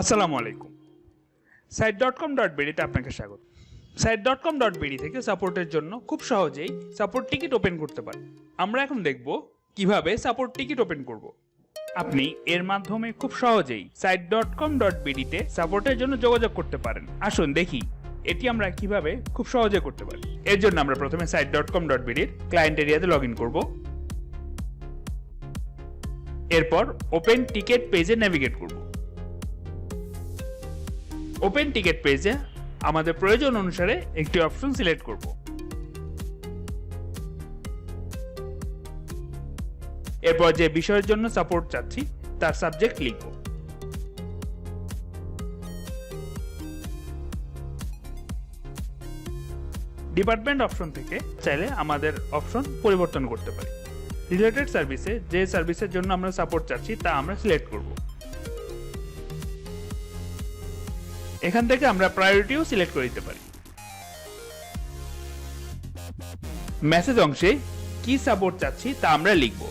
আসসালামু আলাইকুম। Site dot com dot বিডিতে আপনাকে স্বাগত। Site dot com dot BD থেকে সাপোর্টের জন্য খুব সহজেই সাপোর্ট টিকিট ওপেন করতে পারেন। আমরা এখন দেখব কীভাবে সাপোর্ট টিকিট ওপেন করব। আপনি এর মাধ্যমে খুব সহজেই সাইট ডট কম ডট বিডিতে সাপোর্টের জন্য যোগাযোগ করতে পারেন। আসুন দেখি এটি আমরা কীভাবে খুব সহজে করতে পারি। এর জন্য আমরা প্রথমে সাইট ডট কম ডট বিডির ক্লায়েন্ট এরিয়াতে লগ ইন করব। এরপর ওপেন টিকিট পেজে নেভিগেট করব। ওপেন টিকিট পেজে আমাদের প্রয়োজন অনুসারে একটি অপশন সিলেক্ট করব। এরপর যে বিষয়ের জন্য সাপোর্ট চাচ্ছি, তার সাবজেক্ট লিখব। ডিপার্টমেন্ট অপশন থেকে চাইলে আমাদের অপশন পরিবর্তন করতে পারি। রিলেটেড সার্ভিসে যে সার্ভিসের জন্য আমরা সাপোর্ট চাচ্ছি, তা আমরা সিলেক্ট করব। এখান থেকে আমরা প্রায়োরিটিও সিলেক্ট করে দিতে পারি। মেসেজ অংশে কি সাপোর্ট চাচ্ছি তা আমরা লিখব।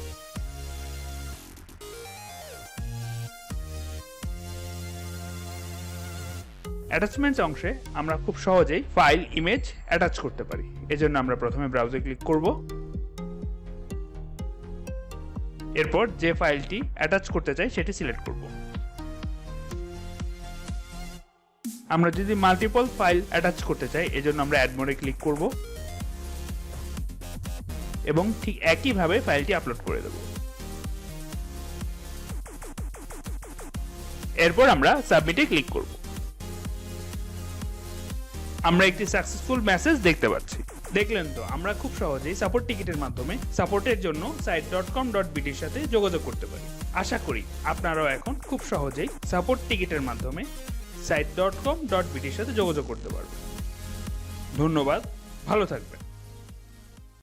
অ্যাটাচমেন্টস অংশে আমরা খুব সহজেই ফাইল ইমেজ অ্যাটাচ করতে পারি। এজন্য আমরা প্রথমে ব্রাউজে ক্লিক করব। এরপর যে ফাইলটি অ্যাটাচ করতে চাই সেটি সিলেক্ট করব। আমরা যদি মাল্টিপল ফাইল অ্যাটাচ করতে চাই, এজন্য আমরা অ্যাড মোডে ক্লিক করব। এবং ঠিক একইভাবে ফাইলটি আপলোড করে দেব। এরপর আমরা সাবমিটে ক্লিক করব। আমরা একটি সাকসেসফুল মেসেজ দেখতে পাচ্ছি। দেখলেন তো, আমরা খুব সহজেই সাপোর্ট টিকিটের মাধ্যমে সাপোর্টের জন্য সাইট ডট কম ডট বিটির সাথে যোগাযোগ করতে পারি। আশা করি আপনারাও এখন খুব সহজেই সাপোর্ট টিকিটের মাধ্যমে সাইট ডট কম ডট বিটির সাথে যোগাযোগ করতে পারবেন ধন্যবাদ ভালো থাকবেন।